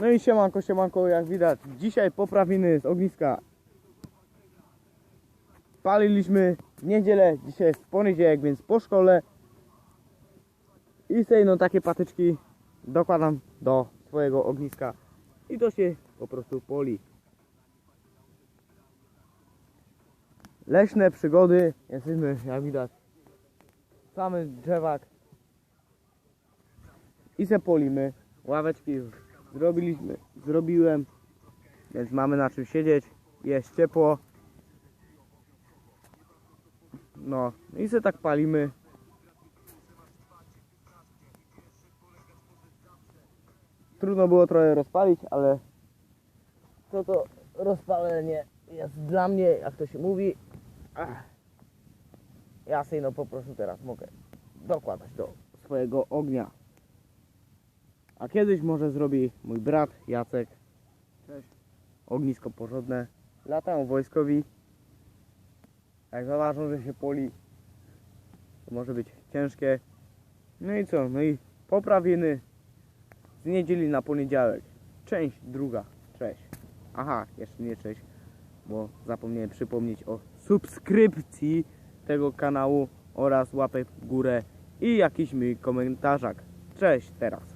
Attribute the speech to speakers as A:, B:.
A: No i siemanko, siemanko, jak widać, dzisiaj poprawiny z ogniska. Paliliśmy w niedzielę, dzisiaj jest poniedziałek, więc po szkole. I sobie no takie patyczki dokładam do swojego ogniska i to się po prostu poli. Leśne przygody, jesteśmy jak widać samy drzewak i se polimy. Ławeczki już zrobiliśmy, zrobiłem, więc mamy na czym siedzieć, jest ciepło. No i se tak palimy. Trudno było trochę rozpalić, ale to to rozpalenie jest dla mnie, jak to się mówi. Ja sobie no po prostu teraz mogę dokładać do swojego ognia. A kiedyś może zrobi mój brat Jacek.
B: Cześć.
A: Ognisko porządne. Latają wojskowi. Jak zobaczą, że się poli, to może być ciężkie. No i co? No i poprawiny z niedzieli na poniedziałek. Część druga. Cześć. Aha, jeszcze nie cześć, bo zapomniałem przypomnieć o subskrypcji tego kanału oraz łapek w górę i jakiś mi komentarzak. Cześć teraz.